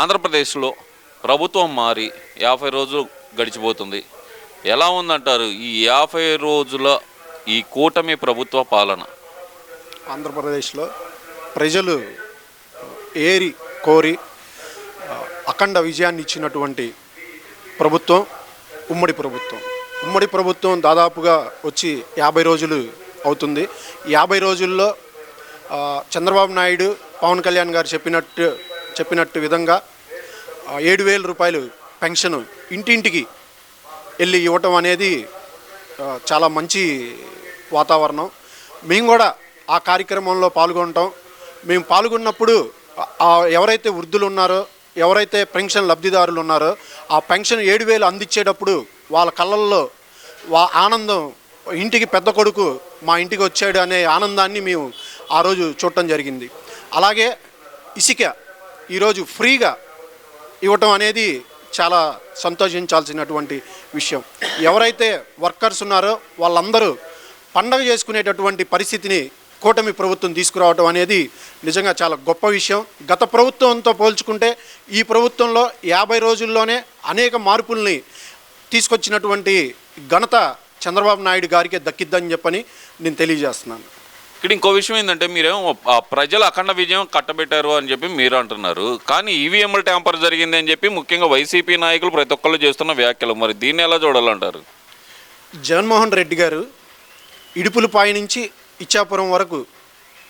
ఆంధ్రప్రదేశ్లో ప్రభుత్వం మారి యాభై రోజులు గడిచిపోతుంది. ఎలా ఉందంటారు ఈ యాభై రోజుల ఈ కూటమి ప్రభుత్వ పాలన? ఆంధ్రప్రదేశ్లో ప్రజలు ఏరి కోరి అఖండ విజయాన్ని ఇచ్చినటువంటి ప్రభుత్వం ఉమ్మడి ప్రభుత్వం. ఉమ్మడి ప్రభుత్వం దాదాపుగా వచ్చి యాభై రోజులు అవుతుంది. యాభై రోజుల్లో చంద్రబాబు నాయుడు పవన్ కళ్యాణ్ గారు చెప్పినట్టు చెప్పినట్టు విధంగా ఏడు వేల రూపాయలు పెన్షన్ ఇంటింటికి వెళ్ళి ఇవ్వటం అనేది చాలా మంచి వాతావరణం. మేము కూడా ఆ కార్యక్రమంలో పాల్గొంటాం. మేము పాల్గొన్నప్పుడు ఎవరైతే వృద్ధులు ఉన్నారో ఎవరైతే పెన్షన్ లబ్ధిదారులు ఉన్నారో ఆ పెన్షన్ ఏడు వేలు అందించేటప్పుడు వాళ్ళ కళ్ళల్లో వా ఆనందం ఇంటికి పెద్ద కొడుకు మా ఇంటికి వచ్చాడు అనే ఆనందాన్ని మేము ఆ రోజు చూడటం జరిగింది. అలాగే ఇసుక ఈరోజు ఫ్రీగా ఇవ్వటం అనేది చాలా సంతోషించాల్సినటువంటి విషయం. ఎవరైతే వర్కర్స్ ఉన్నారో వాళ్ళందరూ పండగ చేసుకునేటటువంటి పరిస్థితిని కూటమి ప్రభుత్వం తీసుకురావటం అనేది నిజంగా చాలా గొప్ప విషయం. గత ప్రభుత్వంతో పోల్చుకుంటే ఈ ప్రభుత్వంలో యాభై రోజుల్లోనే అనేక మార్పుల్ని తీసుకొచ్చినటువంటి ఘనత చంద్రబాబు నాయుడు గారికే దక్కిద్దని చెప్పని నేను తెలియజేస్తున్నాను. ఇక్కడ ఇంకో విషయం ఏంటంటే మీరేమో ఆ ప్రజలు అఖండ విజయం కట్టబెట్టారు అని చెప్పి మీరు అంటున్నారు. కానీ ఈవీఎంల ట్యాంపర్ జరిగింది అని చెప్పి ముఖ్యంగా వైసీపీ నాయకులు ప్రతి ఒక్కళ్ళు చేస్తున్న వ్యాఖ్యలు. మరి దీన్ని ఎలా చూడాలంటారు? జగన్మోహన్ రెడ్డి గారు ఇడుపులపాయ నుంచి ఇచ్చాపురం వరకు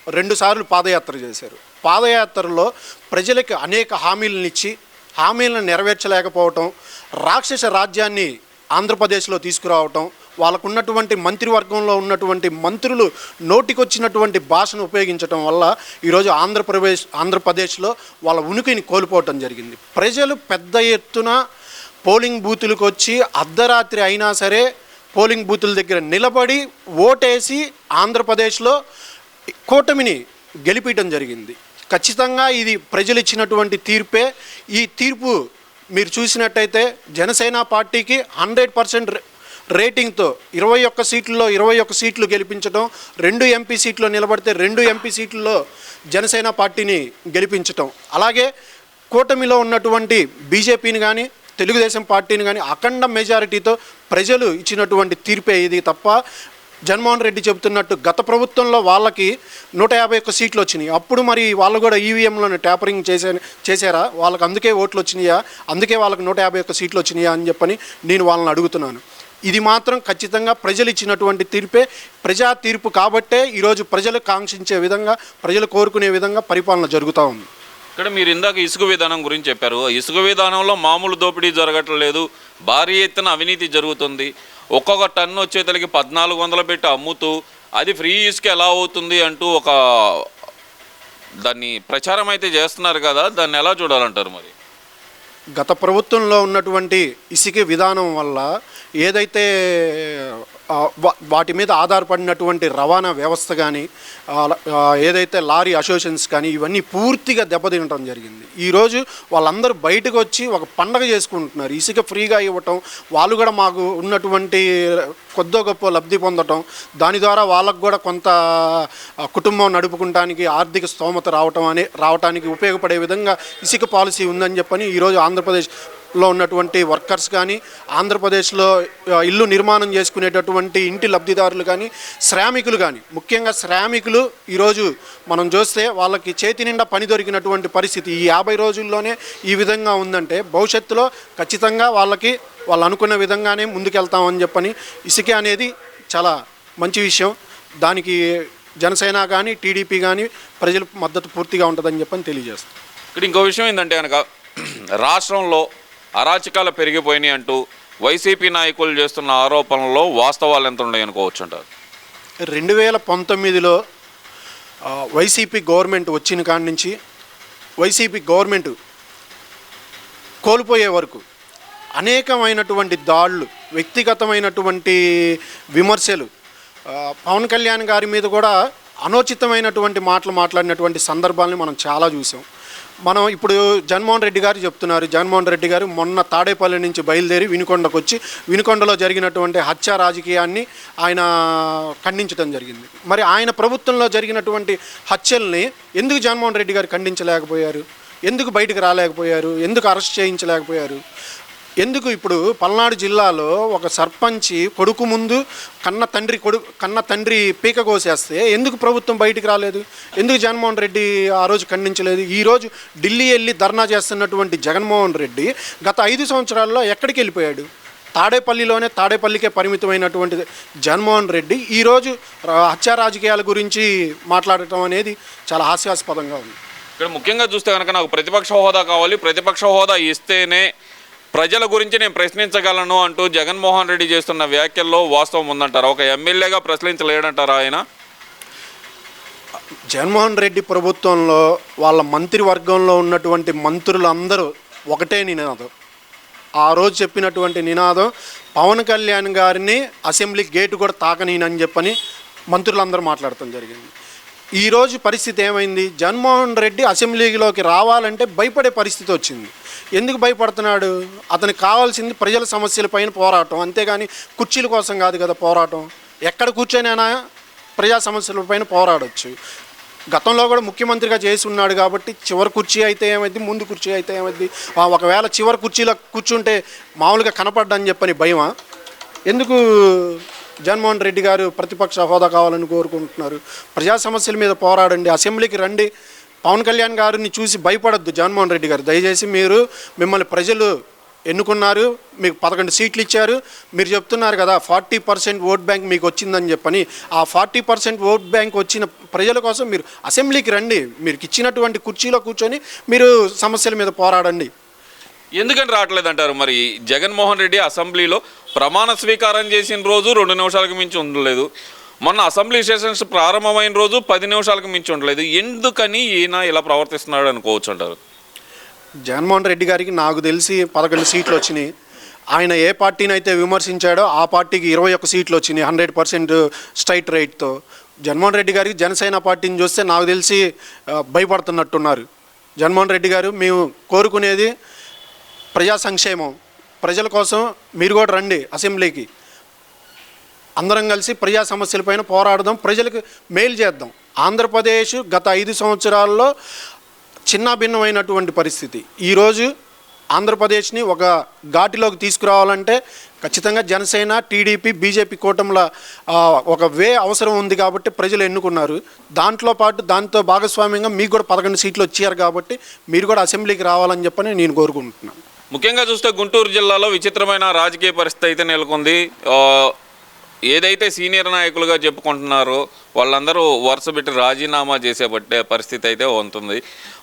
రెండుసార్లు పాదయాత్ర చేశారు. పాదయాత్రలో ప్రజలకు అనేక హామీలను ఇచ్చి హామీలను నెరవేర్చలేకపోవటం రాక్షస రాజ్యాన్ని ఆంధ్రప్రదేశ్లో తీసుకురావటం వాళ్ళకున్నటువంటి మంత్రివర్గంలో ఉన్నటువంటి మంత్రులు నోటికొచ్చినటువంటి భాషను ఉపయోగించటం వల్ల ఈరోజు ఆంధ్రప్రదేశ్ ఆంధ్రప్రదేశ్లో వాళ్ళ ఉనికిని కోల్పోవటం జరిగింది. ప్రజలు పెద్ద ఎత్తున పోలింగ్ బూతులకు వచ్చి అర్ధరాత్రి అయినా సరే పోలింగ్ బూతుల దగ్గర నిలబడి ఓటేసి ఆంధ్రప్రదేశ్లో కూటమిని గెలిపించడం జరిగింది. ఖచ్చితంగా ఇది ప్రజలు ఇచ్చినటువంటి తీర్పే. ఈ తీర్పు మీరు చూసినట్టయితే జనసేన పార్టీకి హండ్రెడ్ పర్సెంట్ రేటింగ్తో ఇరవై ఒక్క సీట్లలో ఇరవై ఒక్క సీట్లు గెలిపించడం రెండు ఎంపీ సీట్లు నిలబడితే రెండు ఎంపీ సీట్లలో జనసేన పార్టీని గెలిపించటం. అలాగే కూటమిలో ఉన్నటువంటి బీజేపీని కానీ తెలుగుదేశం పార్టీని కానీ అఖండ మెజారిటీతో ప్రజలు ఇచ్చినటువంటి తీర్పే ఇది తప్ప జగన్మోహన్ రెడ్డి చెబుతున్నట్టు గత ప్రభుత్వంలో వాళ్ళకి నూట యాభై ఒక్క సీట్లు వచ్చినాయి. అప్పుడు మరి వాళ్ళు కూడా ఈవీఎంలను ట్యాపరింగ్ చేసే చేశారా? వాళ్ళకి అందుకే ఓట్లు వచ్చినాయా? అందుకే వాళ్ళకి నూట యాభై ఒక్క సీట్లు వచ్చినాయా అని చెప్పని నేను వాళ్ళని అడుగుతున్నాను. ఇది మాత్రం ఖచ్చితంగా ప్రజలు ఇచ్చినటువంటి తీర్పే. ప్రజా తీర్పు కాబట్టే ఈరోజు ప్రజలు కాంక్షించే విధంగా ప్రజలు కోరుకునే విధంగా పరిపాలన జరుగుతూ ఉంది. ఇక్కడ మీరు ఇందాక ఇసుక విధానం గురించి చెప్పారు. ఇసుక విధానంలో మామూలు దోపిడీ జరగట్లేదు. భారీ ఎత్తున అవినీతి జరుగుతుంది. ఒక్కొక్క టన్ను వచ్చేతలకి పద్నాలుగు వందలు పెట్టి అమ్ముతూ అది ఫ్రీ ఇసుక ఎలా అవుతుంది అంటూ ఒక దాన్ని ప్రచారం అయితే చేస్తున్నారు కదా దాన్ని ఎలా చూడాలంటారు మరి? గత ప్రభుత్వంలో ఉన్నటువంటి ఇసుక విధానం వల్ల ఏదైతే వాటి మీద ఆధారపడినటువంటి రవాణా వ్యవస్థ కానీ ఏదైతే లారీ అసోసియేషన్స్ కానీ ఇవన్నీ పూర్తిగా దెబ్బతినటం జరిగింది. ఈరోజు వాళ్ళందరూ బయటకు వచ్చి ఒక పండగ చేసుకుంటున్నారు. ఇసుక ఫ్రీగా ఇవ్వటం వాళ్ళు కూడా మాకు ఉన్నటువంటి కొద్దో గొప్ప లబ్ధి పొందటం దాని ద్వారా వాళ్ళకు కూడా కొంత కుటుంబం నడుపుకుంటానికి ఆర్థిక స్తోమత రావటం అనే రావటానికి ఉపయోగపడే విధంగా ఇసుక పాలసీ ఉందని చెప్పని ఈరోజు ఆంధ్రప్రదేశ్ లో ఉన్నటువంటి వర్కర్స్ కానీ ఆంధ్రప్రదేశ్లో ఇల్లు నిర్మాణం చేసుకునేటటువంటి ఇంటి లబ్ధిదారులు కానీ శ్రామికులు కానీ ముఖ్యంగా శ్రామికులు ఈరోజు మనం చూస్తే వాళ్ళకి చేతి నిండా పని దొరికినటువంటి పరిస్థితి. ఈ యాభై రోజుల్లోనే ఈ విధంగా ఉందంటే భవిష్యత్తులో ఖచ్చితంగా వాళ్ళకి వాళ్ళు అనుకున్న విధంగానే ముందుకెళ్తామని చెప్పని ఇసుక అనేది చాలా మంచి విషయం. దానికి జనసేన కానీ టీడీపీ కానీ ప్రజలకు మద్దతు పూర్తిగా ఉంటుందని చెప్పని తెలియజేస్తాం. ఇక్కడ ఇంకో విషయం ఏంటంటే కనుక రాష్ట్రంలో అరాచకాలు పెరిగిపోయినాయి అంటూ వైసీపీ నాయకులు చేస్తున్న ఆరోపణల్లో వాస్తవాలు ఎంత ఉన్నాయి అనుకోవచ్చు అంటారు రెండు వేల పంతొమ్మిదిలో వైసీపీ గవర్నమెంట్ వచ్చిన కాడి నుంచి వైసీపీ గవర్నమెంట్ కోల్పోయే వరకు అనేకమైనటువంటి దాడులు వ్యక్తిగతమైనటువంటి విమర్శలు పవన్ కళ్యాణ్ గారి మీద కూడా అనుచితమైనటువంటి మాటలు మాట్లాడినటువంటి సందర్భాలని మనం చాలా చూసాం. మనం ఇప్పుడు జగన్మోహన్ రెడ్డి గారు చెప్తున్నారు జగన్మోహన్ రెడ్డి గారు మొన్న తాడేపల్లి నుంచి బయలుదేరి వినుకొండకు వచ్చి వినుకొండలో జరిగినటువంటి హత్య రాజకీయాన్ని ఆయన ఖండించడం జరిగింది. మరి ఆయన ప్రభుత్వంలో జరిగినటువంటి హత్యల్ని ఎందుకు జగన్మోహన్ రెడ్డి గారు ఖండించలేకపోయారు? ఎందుకు బయటకు రాలేకపోయారు? ఎందుకు అరెస్ట్ చేయించలేకపోయారు? ఎందుకు ఇప్పుడు పల్నాడు జిల్లాలో ఒక సర్పంచి కొడుకు ముందు కన్న తండ్రి కొడుకు కన్న తండ్రి పీక కోసేస్తే ఎందుకు ప్రభుత్వం బయటికి రాలేదు? ఎందుకు జగన్మోహన్ రెడ్డి ఆ రోజు ఖండించలేదు? ఈరోజు ఢిల్లీ వెళ్ళి ధర్నా చేస్తున్నటువంటి జగన్మోహన్ రెడ్డి గత ఐదు సంవత్సరాల్లో ఎక్కడికి వెళ్ళిపోయాడు? తాడేపల్లిలోనే తాడేపల్లికే పరిమితమైనటువంటి జగన్మోహన్ రెడ్డి ఈరోజు హత్యా రాజకీయాల గురించి మాట్లాడటం అనేది చాలా హాస్యాస్పదంగా ఉంది. ఇక్కడ ముఖ్యంగా చూస్తే కనుక నాకు ప్రతిపక్ష హోదా కావాలి. ప్రతిపక్ష హోదా ఇస్తేనే ప్రజల గురించి నేను ప్రశ్నించగలను అంటూ జగన్మోహన్ రెడ్డి చేస్తున్న వ్యాఖ్యల్లో వాస్తవం ఉందంటారా? ఒక ఎమ్మెల్యేగా ప్రశ్నించలేడంటారా ఆయన? జగన్మోహన్ రెడ్డి ప్రభుత్వంలో వాళ్ళ మంత్రివర్గంలో ఉన్నటువంటి మంత్రులందరూ ఒకటే నినాదం. ఆ రోజు చెప్పినటువంటి నినాదం పవన్ కళ్యాణ్ గారిని అసెంబ్లీ గేటు కూడా తాకనీనని చెప్పని మంత్రులందరూ మాట్లాడటం జరిగింది. ఈరోజు పరిస్థితి ఏమైంది? జగన్మోహన్ రెడ్డి అసెంబ్లీలోకి రావాలంటే భయపడే పరిస్థితి వచ్చింది. ఎందుకు భయపడుతున్నాడు? అతనికి కావాల్సింది ప్రజల సమస్యల పైన పోరాటం. అంతేగాని కుర్చీల కోసం కాదు కదా పోరాటం. ఎక్కడ కూర్చొనైనా ప్రజా సమస్యల పైన పోరాడొచ్చు. గతంలో కూడా ముఖ్యమంత్రిగా చేసి ఉన్నాడు కాబట్టి చివరి కుర్చీ అయితే ఏమైంది? ముందు కుర్చీ అయితే ఏమైంది? ఒకవేళ చివరి కుర్చీలో కూర్చుంటే మామూలుగా కనపడ్డని చెప్పని భయమా? ఎందుకు జగన్మోహన్ రెడ్డి గారు ప్రతిపక్ష హోదా కావాలని కోరుకుంటున్నారు? ప్రజా సమస్యల మీద పోరాడండి. అసెంబ్లీకి రండి. పవన్ కళ్యాణ్ గారిని చూసి భయపడద్దు జగన్మోహన్ రెడ్డి గారు. దయచేసి మీరు మిమ్మల్ని ప్రజలు ఎన్నుకున్నారు మీకు పదకొండు సీట్లు ఇచ్చారు. మీరు చెప్తున్నారు కదా ఫార్టీ పర్సెంట్ ఓట్ బ్యాంక్ మీకు వచ్చిందని చెప్పని. ఆ ఫార్టీ పర్సెంట్ ఓట్ బ్యాంక్ వచ్చిన ప్రజల కోసం మీరు అసెంబ్లీకి రండి. మీరు ఇచ్చినటువంటి కుర్చీలో కూర్చొని మీరు సమస్యల మీద పోరాడండి. ఎందుకని రావట్లేదు అంటారు మరి? జగన్మోహన్ రెడ్డి అసెంబ్లీలో ప్రమాణ స్వీకారం చేసిన రోజు రెండు నిమిషాలకు మించి ఉండలేదు. మొన్న అసెంబ్లీ సెషన్స్ ప్రారంభమైన రోజు పది నిమిషాలకు మించి ఉండలేదు. ఎందుకని ఈయన ఇలా ప్రవర్తిస్తున్నాడు అనుకోవచ్చు అంటారు? జగన్మోహన్ రెడ్డి గారికి నాకు తెలిసి పదకొండు సీట్లు వచ్చినాయి. ఆయన ఏ పార్టీని అయితే విమర్శించాడో ఆ పార్టీకి ఇరవై ఒక్క సీట్లు వచ్చినాయి హండ్రెడ్ పర్సెంట్ స్ట్రైట్ రేట్తో. జగన్మోహన్ రెడ్డి గారికి జనసేన పార్టీని చూస్తే నాకు తెలిసి భయపడుతున్నట్టున్నారు. జగన్మోహన్ రెడ్డి గారు మేము కోరుకునేది ప్రజా సంక్షేమం. ప్రజల కోసం మీరు కూడా రండి అసెంబ్లీకి. అందరం కలిసి ప్రజా సమస్యలపైన పోరాడదాం. ప్రజలకు మేలు చేద్దాం. ఆంధ్రప్రదేశ్ గత ఐదు సంవత్సరాల్లో చిన్న భిన్నమైనటువంటి పరిస్థితి ఈరోజు ఆంధ్రప్రదేశ్ని ఒక ఘాటిలోకి తీసుకురావాలంటే ఖచ్చితంగా జనసేన టీడీపీ బీజేపీ కూటముల ఒక వే అవసరం ఉంది కాబట్టి ప్రజలు ఎన్నుకున్నారు. దాంట్లో పాటు దాంతో భాగస్వామ్యంగా మీకు కూడా పదకొండు సీట్లు వచ్చారు కాబట్టి మీరు కూడా అసెంబ్లీకి రావాలని చెప్పని నేను కోరుకుంటున్నాను. ముఖ్యంగా చూస్తే గుంటూరు జిల్లాలో విచిత్రమైన రాజకీయ పరిస్థితి అయితే నెలకొంది. ఏదైతే సీనియర్ నాయకులుగా చెప్పుకుంటున్నారో వాళ్ళందరూ వరుస పెట్టి రాజీనామా చేసే పట్టే పరిస్థితి అయితే ఉంటుంది.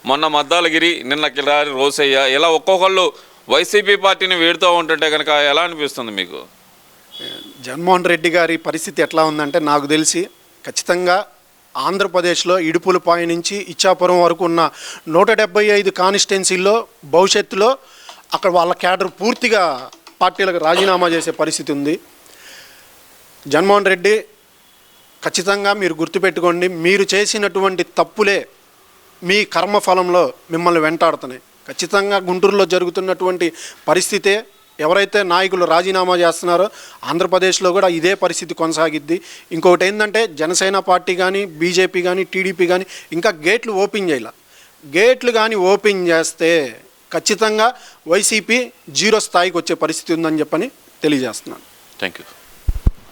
మొన్న మద్దాలగిరి నిన్న కిరారి రోసయ్య ఇలా ఒక్కొక్కళ్ళు వైసీపీ పార్టీని వీడుతూ ఉంటుంటే కనుక ఎలా అనిపిస్తుంది మీకు? జగన్మోహన్ రెడ్డి గారి పరిస్థితి ఎట్లా ఉందంటే నాకు తెలిసి ఖచ్చితంగా ఆంధ్రప్రదేశ్లో ఇడుపులపాయ నుంచి ఇచ్చాపురం వరకు ఉన్న నూట డెబ్బై ఐదు కాన్స్టిట్యున్సీల్లో భవిష్యత్తులో అక్కడ వాళ్ళ క్యాడర్ పూర్తిగా పార్టీలకు రాజీనామా చేసే పరిస్థితి ఉంది. జగన్మోహన్ రెడ్డి ఖచ్చితంగా మీరు గుర్తుపెట్టుకోండి మీరు చేసినటువంటి తప్పులే మీ కర్మఫలంలో మిమ్మల్ని వెంటాడుతున్నాయి. ఖచ్చితంగా గుంటూరులో జరుగుతున్నటువంటి పరిస్థితే ఎవరైతే నాయకులు రాజీనామా చేస్తున్నారో ఆంధ్రప్రదేశ్లో కూడా ఇదే పరిస్థితి కొనసాగిద్ది. ఇంకొకటి ఏంటంటే జనసేన పార్టీ కానీ బీజేపీ కానీ టీడీపీ కానీ ఇంకా గేట్లు ఓపెన్ చేయాల. గేట్లు కానీ ఓపెన్ చేస్తే ఖచ్చితంగా వైసీపీ జీరో స్థాయికి వచ్చే పరిస్థితి ఉందని చెప్పని తెలియజేస్తున్నాను. Thank you